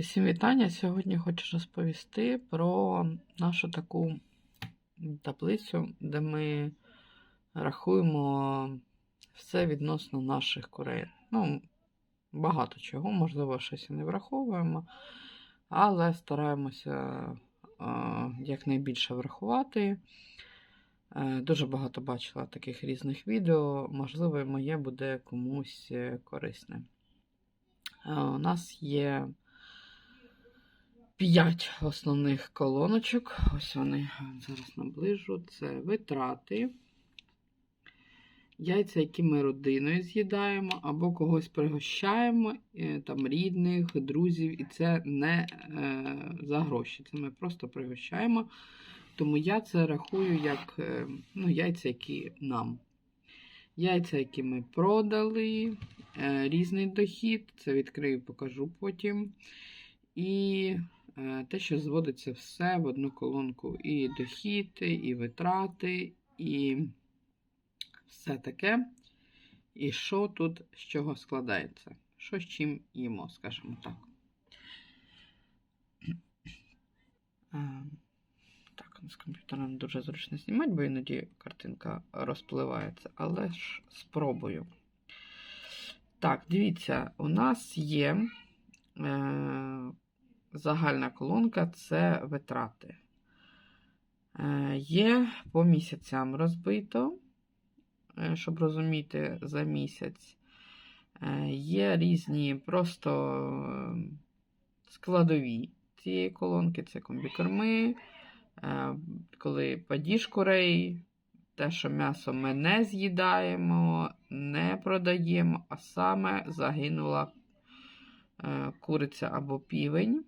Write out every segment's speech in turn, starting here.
Усім вітання. Сьогодні хочу розповісти про нашу таку таблицю, де ми рахуємо все відносно наших курей. Ну, багато чого, можливо, щось і не враховуємо, але стараємося е, якнайбільше врахувати. Е, Дуже багато бачила таких різних відео, можливо, моє буде комусь е, корисне. У нас є 5 основних колоночок. Ось вони зараз наближу. Це витрати, яйця, які ми родиною з'їдаємо, або когось пригощаємо, е, там рідних, друзів, і це не е, за гроші. Це ми просто пригощаємо. Тому я це рахую як е, ну, яйця, які нам. Яйця, які ми продали, різний дохід, це відкрию, покажу потім. І те, що зводиться все в одну колонку. І дохід, і витрати, і все таке. І що тут з чого складається? Що з чим їмо, скажімо так. Е, Так, з комп'ютера не дуже зручно знімати, бо іноді картинка розпливається, але ж спробую. Так, дивіться, у нас є е, загальна колонка це витрати. Е, є по місяцям розбито, е, щоб розуміти за місяць. Е, є різні просто складові цієї колонки, це комбікорми. Коли падіж курей, те, що м'ясо ми не з'їдаємо, не продаємо, а саме загинула куриця або півень.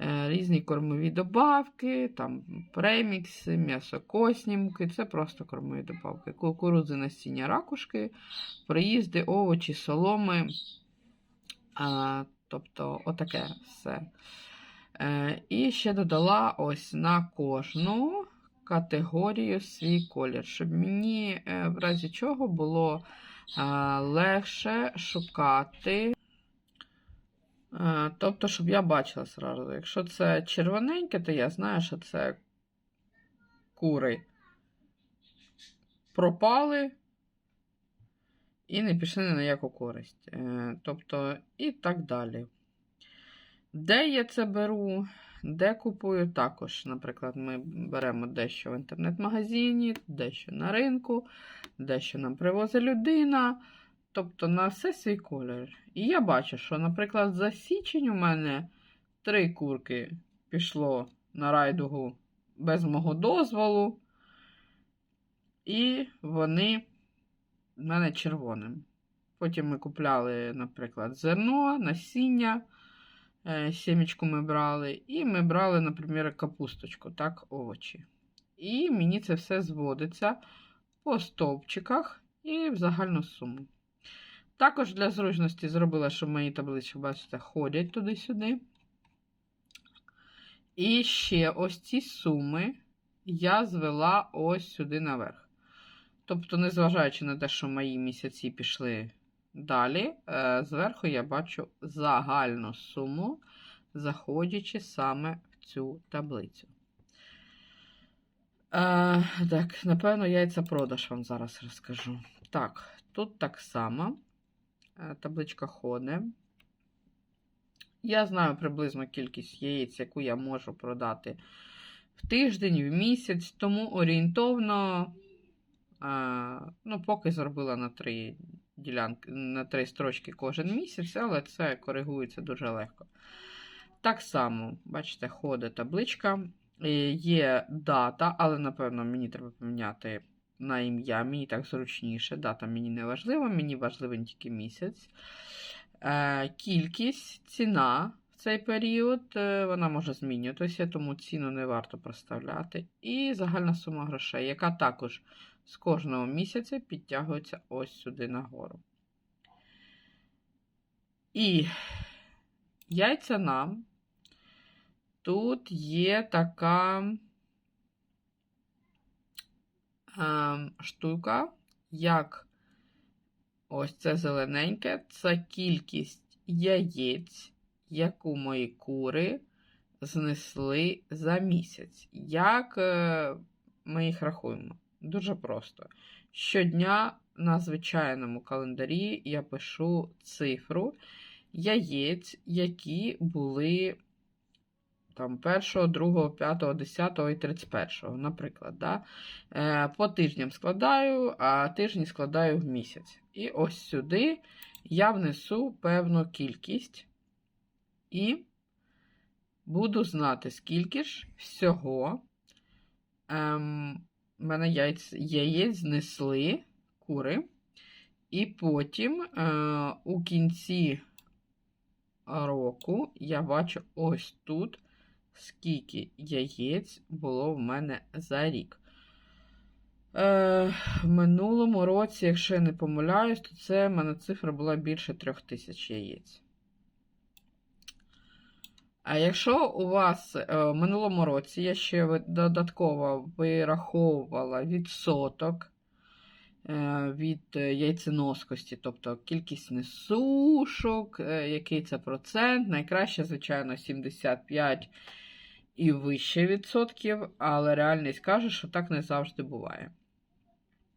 Е, Різні кормові добавки, там премікси, м'ясокосні муки, це просто кормові добавки. Кукурудзи, насіння ракушки, приїзди, овочі, соломи. А, тобто, отаке все. Е, і ще додала ось на кожну категорію свій колір, щоб мені е, в разі чого було е, легше шукати. Е, тобто, щоб я бачила зразу. Якщо це червоненьке, то я знаю, що це кури пропали і не пішли ні на яку користь. Е, Тобто, і так далі. Де я це беру, де купую також. Наприклад, ми беремо дещо в інтернет-магазині, дещо на ринку, дещо нам привозить людина. Тобто на все свій колір. І я бачу, що, наприклад, за січень у мене три курки пішло на райдугу без мого дозволу. І вони в мене червоним. Потім ми купляли, наприклад, зерно, насіння. Е, Сімечку ми брали, і ми брали, наприклад, капусточку, так, овочі. І мені це все зводиться по стовпчиках і в загальну суму. Також для зручності зробила, щоб мої таблички, бачите, ходять туди-сюди. І ще ось ці суми я звела ось сюди наверх. Тобто, незважаючи на те, що мої місяці пішли Далі, е, зверху я бачу загальну суму, заходячи саме в цю таблицю. Е, так, напевно, яйця продаж вам зараз розкажу. Так, тут так само табличка ходить. Я знаю приблизно кількість яєць, яку я можу продати в тиждень, в місяць, тому орієнтовно, ну, поки зробила на три ділянки на три строчки кожен місяць, але це коригується дуже легко. Так само, бачите, ходить табличка. Є дата, але, напевно, мені треба поміняти на ім'я, мені так зручніше. Дата мені не важлива, мені важливий тільки місяць. Е, кількість, ціна в цей період, е, вона може змінюватися, тому ціну не варто проставляти. І загальна сума грошей, яка також з кожного місяця підтягується ось сюди нагору. І яйця нам. Тут є така штука, як ось це зелененьке, це кількість яєць, яку мої кури знесли за місяць. Як е, ми їх рахуємо? Дуже просто. Щодня на звичайному календарі я пишу цифру яєць, які були там 1, 2, 5, 10 і 31, наприклад. Да? Е, по тижням складаю, а тижні складаю в місяць. І ось сюди я внесу певну кількість і буду знати, скільки ж всього ем, мене яєць, яєць знесли кури. І потім е, у кінці року я бачу ось тут, скільки яєць було в мене за рік. Е, в минулому році, якщо я не помиляюсь, то це в мене цифра була більше трьох тисяч яєць. А якщо у вас е, в минулому році я ще додатково вираховувала відсоток е, від яйценоскості, тобто кількість несушок, е, який це процент, найкраще, звичайно, 75 і вище відсотків, але реальність каже, що так не завжди буває.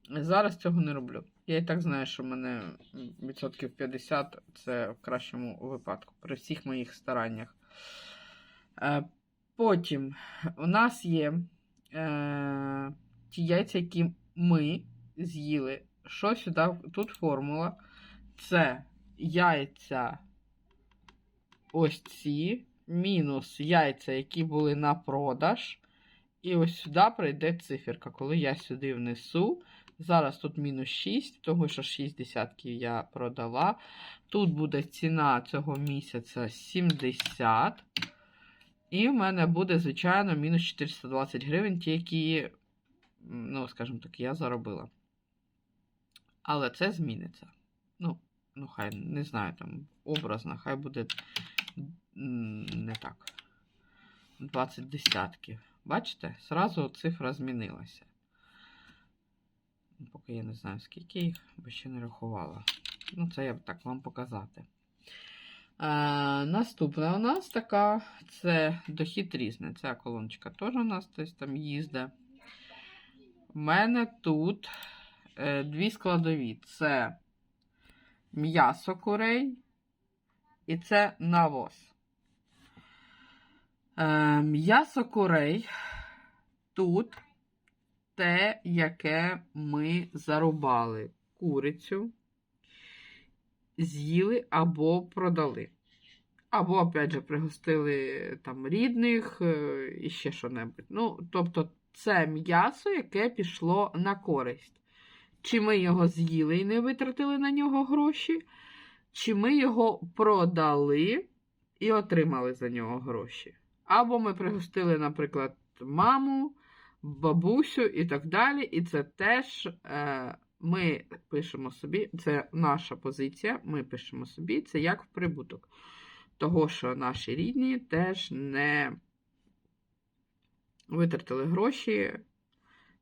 Зараз цього не роблю. Я і так знаю, що в мене відсотків 50 це в кращому випадку при всіх моїх стараннях. Е, Потім у нас є е, ті яйця, які ми з'їли. Що сюди? Тут формула. Це яйця ось ці, мінус яйця, які були на продаж. І ось сюди прийде циферка. Коли я сюди внесу, зараз тут мінус 6, тому що 6 десятків я продала. Тут буде ціна цього місяця 70. І в мене буде, звичайно, мінус 420 гривень, ті, які, ну, скажімо так, я заробила. Але це зміниться. Ну, ну хай, не знаю, там, образно, хай буде не так. 20 десятків. Бачите? Зразу цифра змінилася. Поки я не знаю, скільки їх, бо ще не рахувала. Ну, це я б так вам показати. А, наступна у нас така це дохід різний. Ця колоночка теж у нас десь там їздить. У мене тут е, дві складові: це м'ясо курей і це навоз. Е, м'ясо курей тут те, яке ми зарубали курицю з'їли або продали. Або, опять же, пригостили там рідних е, і ще що-небудь. Ну, тобто, це м'ясо, яке пішло на користь. Чи ми його з'їли і не витратили на нього гроші, чи ми його продали і отримали за нього гроші. Або ми пригостили, наприклад, маму, бабусю і так далі. І це теж. Е, ми пишемо собі, це наша позиція, ми пишемо собі це як в прибуток. Того, що наші рідні теж не витратили гроші,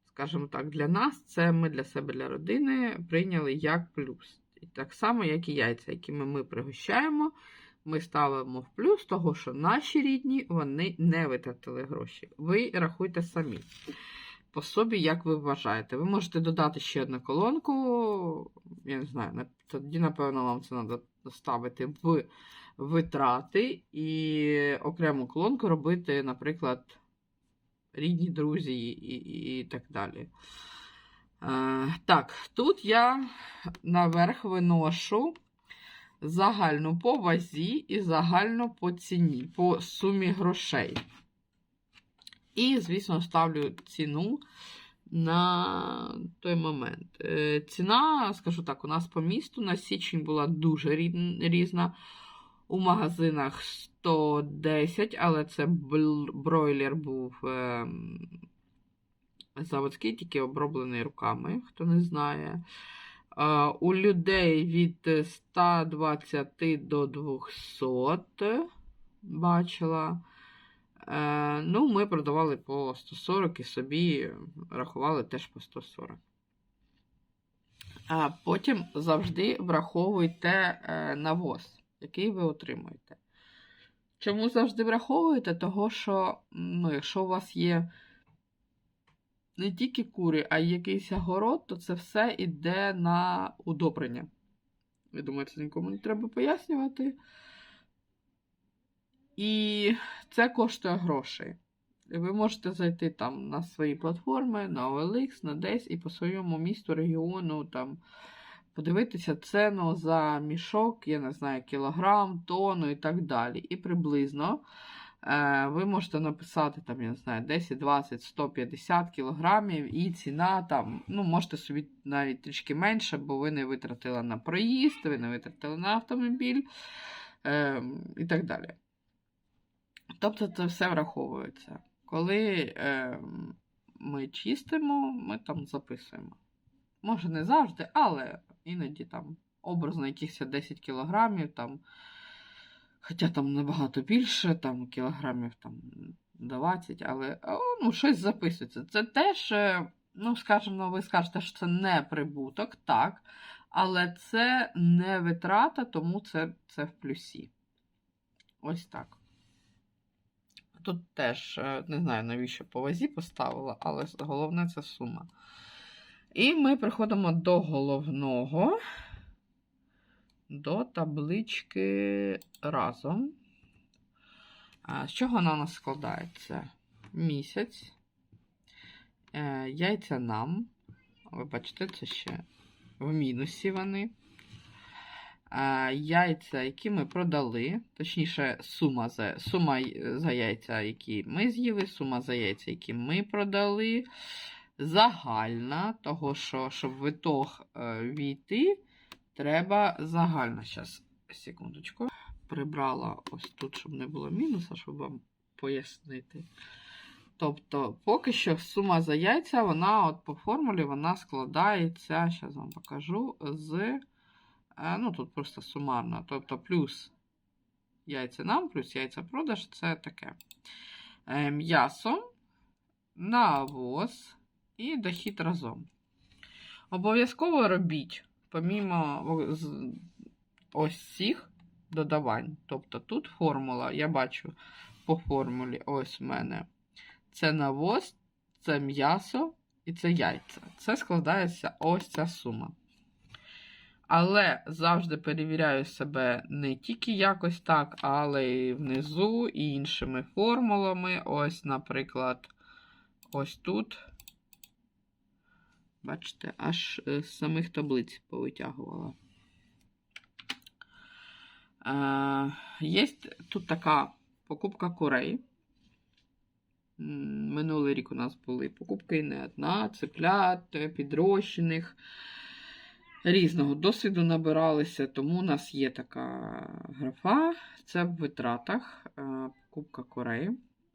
скажімо так, для нас, це ми для себе, для родини прийняли як плюс. І так само, як і яйця, якими ми пригощаємо, ми ставимо в плюс, того, що наші рідні вони не витратили гроші. Ви рахуйте самі по собі, як ви вважаєте. Ви можете додати ще одну колонку. Я не знаю, тоді, напевно, вам це треба ставити в витрати і окрему колонку робити, наприклад, рідні друзі і, і, і так далі. Е, так, тут я наверх виношу загальну по вазі і загально по ціні, по сумі грошей. І, звісно, ставлю ціну на той момент. Е, ціна, скажу так, у нас по місту на січень була дуже різна. У магазинах 110, але це бройлер був е, заводський, тільки оброблений руками, хто не знає. У людей від 120 до 200 бачила. Е, ну, ми продавали по 140 і собі рахували теж по 140. А потім завжди враховуйте е, навоз, який ви отримуєте. Чому завжди враховуєте? Того, що ну, якщо у вас є не тільки кури, а й якийсь огород, то це все йде на удобрення. Я думаю, це нікому не треба пояснювати. І це коштує грошей. Ви можете зайти там на свої платформи, на OLX, на десь і по своєму місту, регіону там подивитися ціну за мішок, я не знаю, кілограм, тонну і так далі. І приблизно ви можете написати там, я не знаю, 10, 20, 150 кілограмів, і ціна там, ну, можете собі навіть трішки менше, бо ви не витратили на проїзд, ви не витратили на автомобіль е, і так далі. Тобто це все враховується. Коли е, ми чистимо, ми там записуємо. Може, не завжди, але іноді там образно якихось 10 кілограмів, там, хоча там набагато більше, там кілограмів там 20, але ну, щось записується. Це теж, ну, скажімо, ви скажете, що це не прибуток, так, але це не витрата, тому це, це в плюсі. Ось так. Тут теж е, не знаю, навіщо по вазі поставила, але головне це сума. І ми приходимо до головного, до таблички разом. З чого вона у нас складається? Місяць, е, яйця нам. Ви бачите, це ще в мінусі вони. Яйця, які ми продали, точніше, сума за сума за яйця, які ми з'їли, сума за яйця, які ми продали. Загальна, того, що, щоб в ітог е, війти, треба загальна. Зараз, секундочку. Прибрала ось тут, щоб не було мінуса, щоб вам пояснити. Тобто, поки що сума за яйця, вона от по формулі вона складається, зараз вам покажу, з. Ну, тут просто сумарно. Тобто, плюс яйця нам, плюс яйця продаж це таке. Е, М'ясо, навоз і дохід разом. Обов'язково робіть, помімо ось цих додавань. Тобто тут формула, я бачу по формулі, ось в мене. Це навоз, це м'ясо і це яйця. Це складається ось ця сума. Але завжди перевіряю себе не тільки якось так, але й внизу і іншими формулами. Ось, наприклад, ось тут. Бачите, аж е, з самих таблиць повитягувала. Е, Є тут така покупка курей. Минулий рік у нас були покупки не одна, цеплят, е, підрощених різного досвіду набиралися, тому у нас є така графа, це в витратах, покупка курей.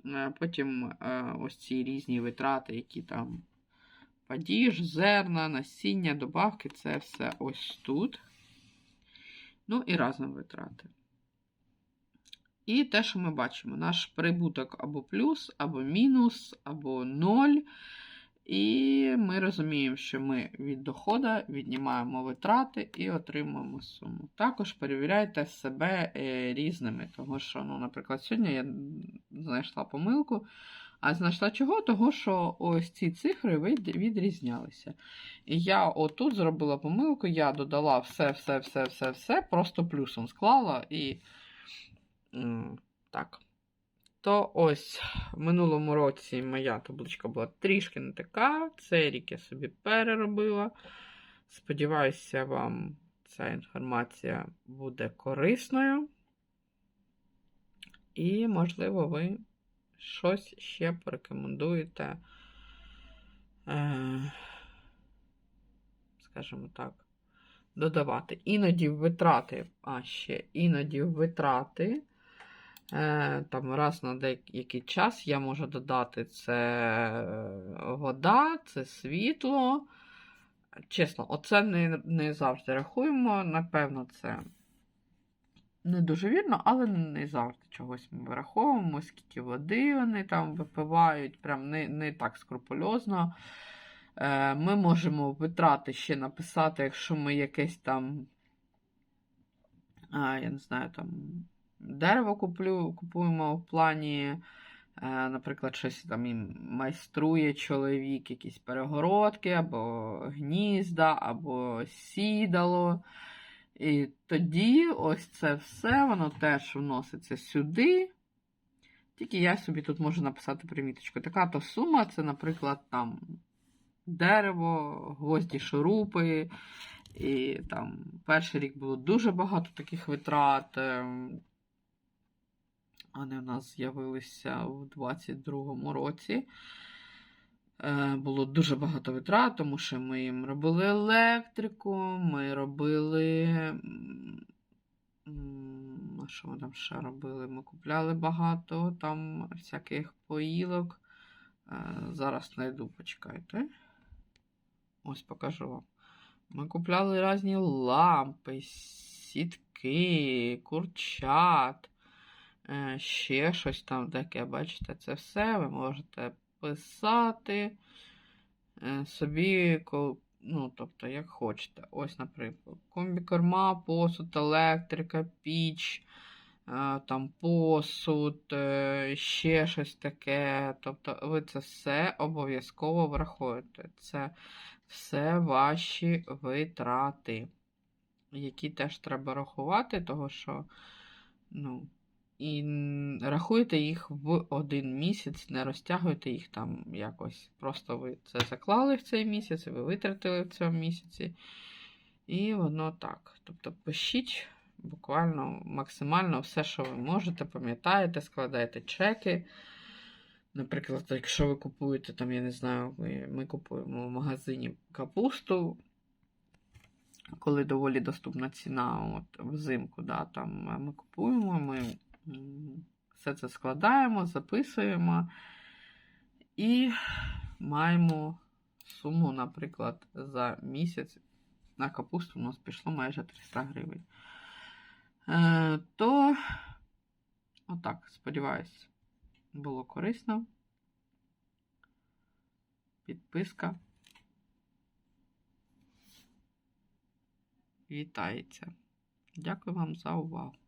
Е, Потім ось ці різні витрати, які там падіж, зерна, насіння, добавки, це все ось тут. Ну і разом витрати. І те, що ми бачимо, наш прибуток або плюс, або мінус, або ноль. І ми розуміємо, що ми від доходу віднімаємо витрати і отримуємо суму. Також перевіряйте себе е, різними, тому що, ну, наприклад, сьогодні я знайшла помилку. А знайшла чого? Того, що ось ці цифри від- відрізнялися. І я отут зробила помилку, я додала все, все, все, все, все, просто плюсом склала і так. То ось в минулому році моя табличка була трішки не така. Цей рік я собі переробила. Сподіваюся, вам ця інформація буде корисною. І, можливо, ви щось ще порекомендуєте, е, скажімо так, додавати. Іноді витрати, а ще іноді витрати. Е, Там раз на деякий час я можу додати це е, вода, це світло. Чесно, оце не, не завжди рахуємо. Напевно, це не дуже вірно, але не завжди чогось ми вираховуємо, скільки води вони там випивають, прям не, не так скрупульозно. Е, Ми можемо витрати ще написати, якщо ми якесь там, а, я не знаю, там дерево куплю, купуємо в плані, е, наприклад, щось там і майструє чоловік, якісь перегородки, або гнізда, або сідало. І тоді ось це все, воно теж вноситься сюди. Тільки я собі тут можу написати приміточку. Така то сума, це, наприклад, там дерево, гвозді, шурупи. І там перший рік було дуже багато таких витрат. ем, Вони у нас з'явилися у 22-му році. Е, Було дуже багато витрат, тому що ми їм робили електрику, ми робили. що ми там ще робили? Ми купляли багато там всяких поїлок. Е, Зараз знайду, почекайте. Ось покажу вам. Ми купляли різні лампи, сітки, курчат, е, ще щось там таке. Бачите, це все ви можете писати е, собі, ну, тобто, як хочете. Ось, наприклад, комбікорма, посуд, електрика, піч, е, там посуд, е, ще щось таке. Тобто, ви це все обов'язково врахуєте. Це все ваші витрати, які теж треба рахувати, того що, ну, і рахуйте їх в один місяць, не розтягуйте їх там якось. Просто ви це заклали в цей місяць, ви витратили в цьому місяці. І воно так. Тобто пишіть буквально максимально все, що ви можете, пам'ятаєте, складайте чеки. Наприклад, якщо ви купуєте, там, я не знаю, ми, купуємо в магазині капусту, коли доволі доступна ціна, от взимку, да, там ми купуємо, ми все це складаємо, записуємо і маємо суму, наприклад, за місяць на капусту у нас пішло майже 300 гривень. Е, то, отак, сподіваюсь, було корисно. Підписка. Вітається. Дякую вам за увагу.